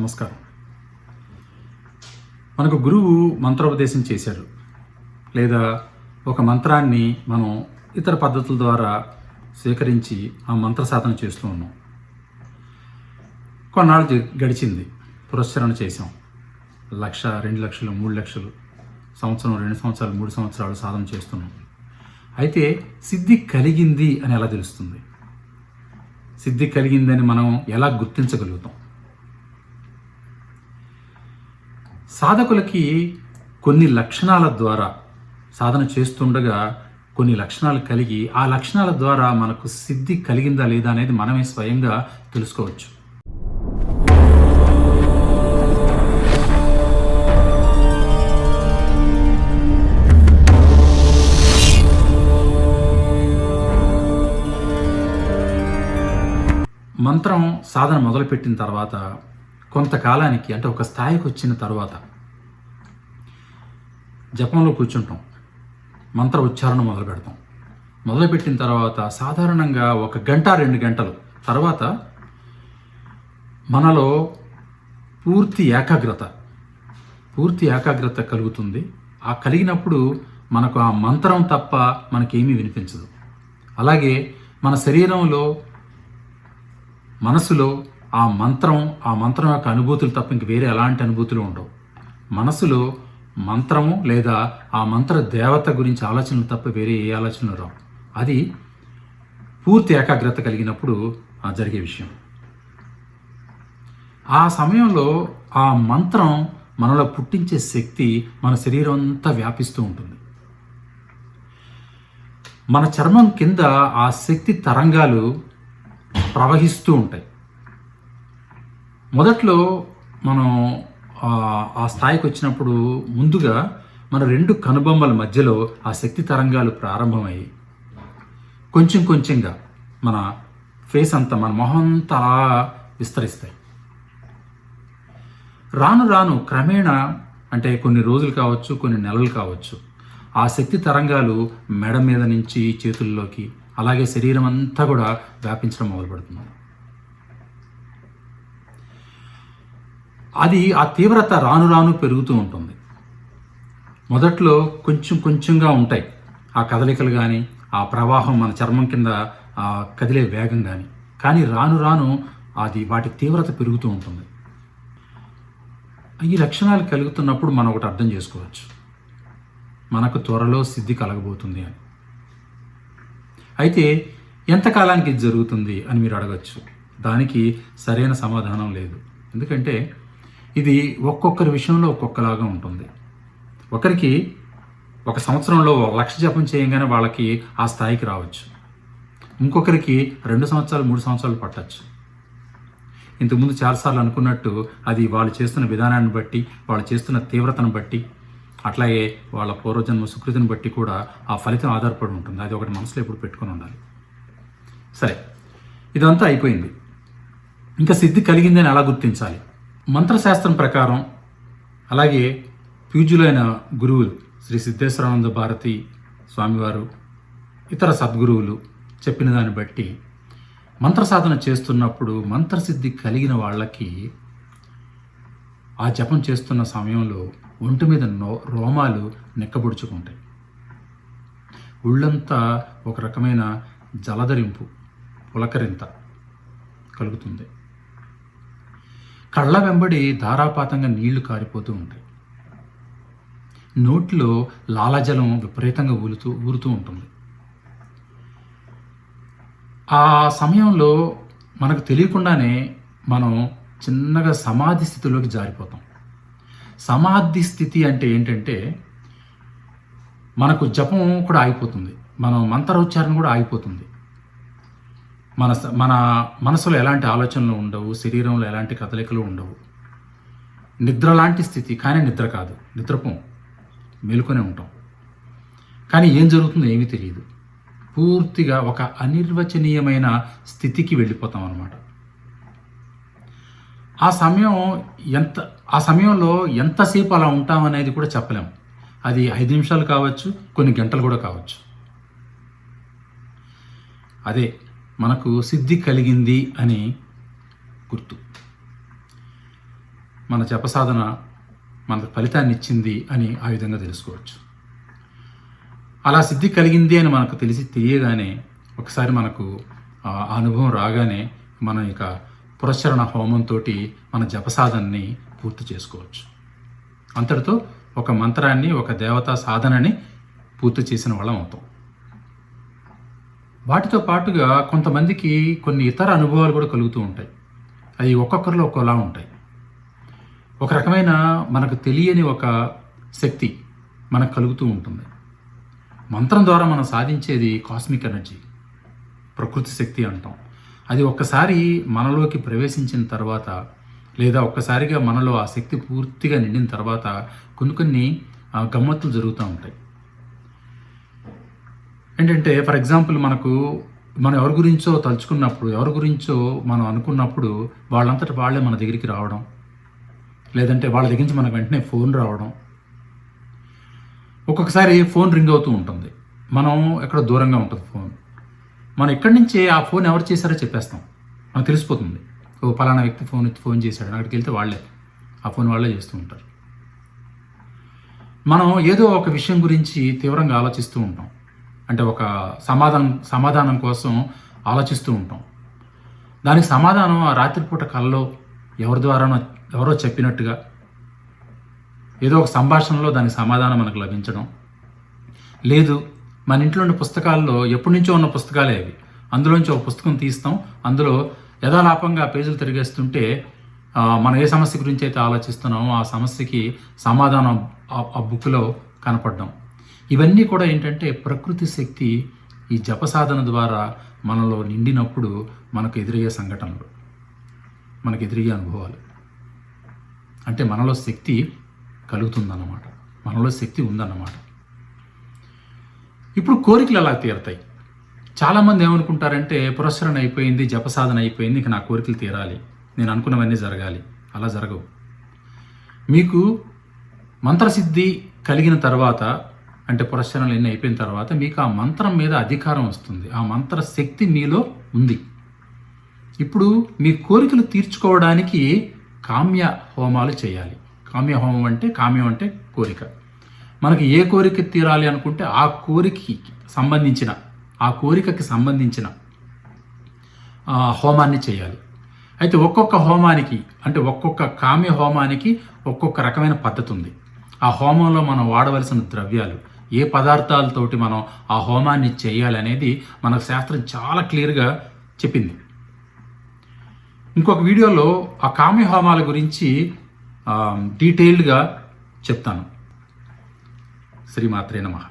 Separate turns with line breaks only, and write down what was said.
నమస్కారం. మనకు గురువు మంత్రోపదేశం చేశారు లేదా ఒక మంత్రాన్ని మనం ఇతర పద్ధతుల ద్వారా స్వీకరించి ఆ మంత్ర సాధన చేస్తూ ఉన్నాం. కొన్నాళ్ళు గడిచింది. పురస్కరణ చేసాం లక్ష రెండు లక్షలు మూడు లక్షలు సంవత్సరం రెండు సంవత్సరాలు మూడు సంవత్సరాలు సాధన చేస్తున్నాం. అయితే సిద్ధి కలిగింది అని ఎలా తెలుస్తుంది? సిద్ధి కలిగిందని మనం ఎలా గుర్తించగలుగుతాం? సాధకులకి కొన్ని లక్షణాల ద్వారా సాధన చేస్తుండగా కొన్ని లక్షణాలు కలిగి ఆ లక్షణాల ద్వారా మనకు సిద్ధి కలిగిందా లేదా అనేది మనమే స్వయంగా తెలుసుకోవచ్చు. మంత్రం సాధన మొదలుపెట్టిన తర్వాత కొంతకాలానికి అంటే ఒక స్థాయికి వచ్చిన తర్వాత జపంలో కూర్చుంటాం. మంత్ర ఉచ్చారణ మొదలు పెడతాం. మొదలుపెట్టిన తర్వాత సాధారణంగా ఒక గంట రెండు గంటలు తర్వాత మనలో పూర్తి ఏకాగ్రత పూర్తి ఏకాగ్రత కలుగుతుంది. ఆ కలిగినప్పుడు మనకు ఆ మంత్రం తప్ప మనకేమీ వినిపించదు. అలాగే మన శరీరంలో మనసులో ఆ మంత్రం ఆ మంత్రం యొక్క అనుభూతులు తప్ప ఇంక వేరే ఎలాంటి అనుభూతులు ఉండవు. మనసులో మంత్రము లేదా ఆ మంత్ర దేవత గురించి ఆలోచనలు తప్ప వేరే ఏ ఆలోచనలు రావు. అది పూర్తి ఏకాగ్రత కలిగినప్పుడు జరిగే విషయం. ఆ సమయంలో ఆ మంత్రం మనలో పుట్టించే శక్తి మన శరీరం అంతా వ్యాపిస్తూ ఉంటుంది. మన చర్మం కింద ఆ శక్తి తరంగాలు ప్రవహిస్తూ ఉంటాయి. మొదట్లో మనం ఆ- స్థాయికి వచ్చినప్పుడు ముందుగా మన రెండు కనుబొమ్మల మధ్యలో ఆ శక్తి తరంగాలు ప్రారంభమై కొంచెం కొంచెంగా మన ఫేస్ అంతా మన మొహం అంతా అలా విస్తరిస్తాయి. రాను రాను క్రమేణా అంటే కొన్ని రోజులు కావచ్చు కొన్ని నెలలు కావచ్చు ఆ శక్తి తరంగాలు మెడ మీద నుంచి చేతుల్లోకి అలాగే శరీరం అంతా కూడా వ్యాపించడం మొదలుపెడుతుంది అది ఆ తీవ్రత రాను రాను పెరుగుతూ ఉంటుంది. మొదట్లో కొంచెం కొంచెంగా ఉంటాయి. ఆ కదలికలు కానీ ఆ ప్రవాహం మన చర్మం కింద ఆ కదిలే వేగం కానీ కానీ రాను రాను అది వాటి తీవ్రత పెరుగుతూ ఉంటుంది. ఈ లక్షణాలు కలుగుతున్నప్పుడు మనం ఒకటి అర్థం చేసుకోవచ్చు. మనకు త్వరలో సిద్ధి కలగబోతుంది అని. అయితే ఎంతకాలానికి ఇది జరుగుతుంది అని మీరు అడగచ్చు. దానికి సరైన సమాధానం లేదు. ఎందుకంటే ఇది ఒక్కొక్కరి విషయంలో ఒక్కొక్కలాగా ఉంటుంది. ఒకరికి ఒక సంవత్సరంలో ఒక లక్ష జపం చేయగానే వాళ్ళకి ఆ స్థాయికి రావచ్చు. ఇంకొకరికి రెండు సంవత్సరాలు మూడు సంవత్సరాలు పట్టచ్చు. ఇంతకుముందు చాలాసార్లు అనుకున్నట్టు అది వాళ్ళు చేస్తున్న విధానాన్ని బట్టి వాళ్ళు చేస్తున్న తీవ్రతను బట్టి అట్లాగే వాళ్ళ పూర్వజన్మ సుకృతిని బట్టి కూడా ఆ ఫలితం ఆధారపడి ఉంటుంది. అది ఒకటి మనసులో ఎప్పుడు పెట్టుకొని ఉండాలి. సరే ఇదంతా అయిపోయింది. ఇంకా సిద్ధి కలిగిందని ఎలా గుర్తించాలి? మంత్రశాస్త్రం ప్రకారం అలాగే పూజ్యులైన గురువులు శ్రీ సిద్ధేశ్వరానంద భారతి స్వామివారు ఇతర సద్గురువులు చెప్పిన దాన్ని బట్టి మంత్ర సాధన చేస్తున్నప్పుడు మంత్రసిద్ధి కలిగిన వాళ్ళకి ఆ జపం చేస్తున్న సమయంలో ఒంటి మీద నో రోమాలు నెక్కబుడుచుకుంటాయి. ఒళ్ళంతా ఒక రకమైన జలధరింపు పులకరింత కలుగుతుంది. కళ్ళ వెంబడి ధారాపాతంగా నీళ్ళు కారిపోతూ ఉంటాయి. నోట్లో లాలాజలం విపరీతంగా ఊలుతూ ఊరుతూ ఉంటుంది. ఆ సమయంలో మనకు తెలియకుండానే మనం చిన్నగా సమాధి స్థితిలోకి జారిపోతాం. సమాధి స్థితి అంటే ఏంటంటే మనకు జపం కూడా ఆగిపోతుంది. మనం మంత్రోచ్చారణ కూడా ఆగిపోతుంది. మన మన మనసులో ఎలాంటి ఆలోచనలు ఉండవు శరీరంలో ఎలాంటి కదలికలు ఉండవు. నిద్ర లాంటి స్థితి కానీ నిద్ర కాదు. నిద్రపోం. మేలుకొనే ఉంటాం. కానీ ఏం జరుగుతుందో ఏమీ తెలియదు. పూర్తిగా ఒక అనిర్వచనీయమైన స్థితికి వెళ్ళిపోతాం అన్నమాట. ఆ సమయం ఎంత ఆ సమయంలో ఎంతసేపు అలా ఉంటాం అనేది కూడా చెప్పలేం. అది ఐదు నిమిషాలు కావచ్చు కొన్ని గంటలు కూడా కావచ్చు. అదే మనకు సిద్ధి కలిగింది అని గుర్తు. మన జపసాధన మనకు ఫలితాన్ని ఇచ్చింది అని ఆ విధంగా తెలుసుకోవచ్చు. అలా సిద్ధి కలిగింది అని మనకు తెలిసి తెలియగానే ఒకసారి మనకు ఆ అనుభవం రాగానే మనం ఇక పురస్చరణ హోమంతో మన జపసాధనని పూర్తి చేసుకోవచ్చు. అంతటితో ఒక మంత్రాన్ని ఒక దేవతా సాధనని పూర్తి చేసిన వాళ్ళం అవుతాం. వాటితో పాటుగా కొంతమందికి కొన్ని ఇతర అనుభవాలు కూడా కలుగుతూ ఉంటాయి. అవి ఒక్కొక్కరిలో ఒక్కోలా ఉంటాయి. ఒక రకమైన మనకు తెలియని ఒక శక్తి మనకు కలుగుతూ ఉంటుంది. మంత్రం ద్వారా మనం సాధించేది కాస్మిక్ ఎనర్జీ ప్రకృతి శక్తి అంటాం. అది ఒక్కసారి మనలోకి ప్రవేశించిన తర్వాత లేదా ఒక్కసారిగా మనలో ఆ శక్తి పూర్తిగా నిండిన తర్వాత కొన్ని కొన్ని ఆ, గమ్మత్తులు జరుగుతూ ఉంటాయి. ఏంటంటే ఫర్ ఎగ్జాంపుల్ మనకు మనం ఎవరి గురించో తలుచుకున్నప్పుడు ఎవరి గురించో మనం అనుకున్నప్పుడు వాళ్ళంతట వాళ్ళే మన దగ్గరికి రావడం. లేదంటే వాళ్ళ దగ్గర నుంచి మనకు వెంటనే ఫోన్ రావడం. ఒక్కొక్కసారి ఫోన్ రింగ్ అవుతూ ఉంటుంది. మనం ఎక్కడ దూరంగా ఉంటుంది ఫోన్. మనం ఎక్కడి నుంచే ఆ ఫోన్ ఎవరు చేశారో చెప్పేస్తాం. మనకు తెలిసిపోతుంది. ఓ పలానా వ్యక్తి ఫోన్ ఫోన్ చేశాడు అక్కడికి వెళ్తే వాళ్ళే. ఆ ఫోన్ వాళ్ళే చేస్తూ ఉంటారు. మనం ఏదో ఒక విషయం గురించి తీవ్రంగా ఆలోచిస్తూ ఉంటాం. అంటే ఒక సమాధానం సమాధానం కోసం ఆలోచిస్తూ ఉంటాం. దానికి సమాధానం ఆ రాత్రిపూట కళ్ళలో ఎవరి ద్వారానో ఎవరో చెప్పినట్టుగా ఏదో ఒక సంభాషణలో దానికి సమాధానం మనకు లభించడం. లేదు మన ఇంట్లో ఉన్న పుస్తకాల్లో ఎప్పటి నుంచో ఉన్న పుస్తకాలే అవి. అందులోంచి ఒక పుస్తకం తీస్తాం. అందులో యథాలాపంగా పేజీలు తిరిగేస్తుంటే మనం ఏ సమస్య గురించి అయితే ఆలోచిస్తున్నామో ఆ సమస్యకి సమాధానం ఆ- ఆ బుక్లో కనపడడం. ఇవన్నీ కూడా ఏంటంటే ప్రకృతి శక్తి ఈ జప సాధన ద్వారా మనలో నిండినప్పుడు మనకు ఎదురయ్యే సంఘటనలు మనకు ఎదురయ్యే అనుభవాలు. అంటే మనలో శక్తి కలుగుతుందన్నమాట. మనలో శక్తి ఉందన్నమాట. ఇప్పుడు కోరికలు ఎలా తీరతాయి? చాలామంది ఏమనుకుంటారంటే పురస్సరణ అయిపోయింది జపసాధన అయిపోయింది ఇక నా కోరికలు తీరాలి. నేను అనుకున్నవన్నీ జరగాలి. అలా జరగవు. మీకు మంత్రసిద్ధి కలిగిన తర్వాత అంటే పురస్చరణలు ఎన్ని అయిపోయిన తర్వాత మీకు ఆ మంత్రం మీద అధికారం వస్తుంది. ఆ మంత్ర శక్తి మీలో ఉంది. ఇప్పుడు మీ కోరికలు తీర్చుకోవడానికి కామ్య హోమాలు చేయాలి. కామ్య హోమం అంటే కామ్యం అంటే కోరిక. మనకి ఏ కోరిక తీరాలి అనుకుంటే ఆ కోరికకి సంబంధించిన ఆ కోరికకి సంబంధించిన హోమాన్ని చేయాలి. అయితే ఒక్కొక్క హోమానికి అంటే ఒక్కొక్క కామ్య హోమానికి ఒక్కొక్క రకమైన పద్ధతి ఉంది. ఆ హోమంలో మనం వాడవలసిన ద్రవ్యాలు ఏ పదార్థాలతోటి మనం ఆ హోమాన్ని చేయాలనేది మనకు శాస్త్రం చాలా క్లియర్గా చెప్పింది. ఇంకొక వీడియోలో ఆ కామ్య హోమాల గురించి డీటెయిల్డ్గా చెప్తాను. శ్రీమాత్రే నమః.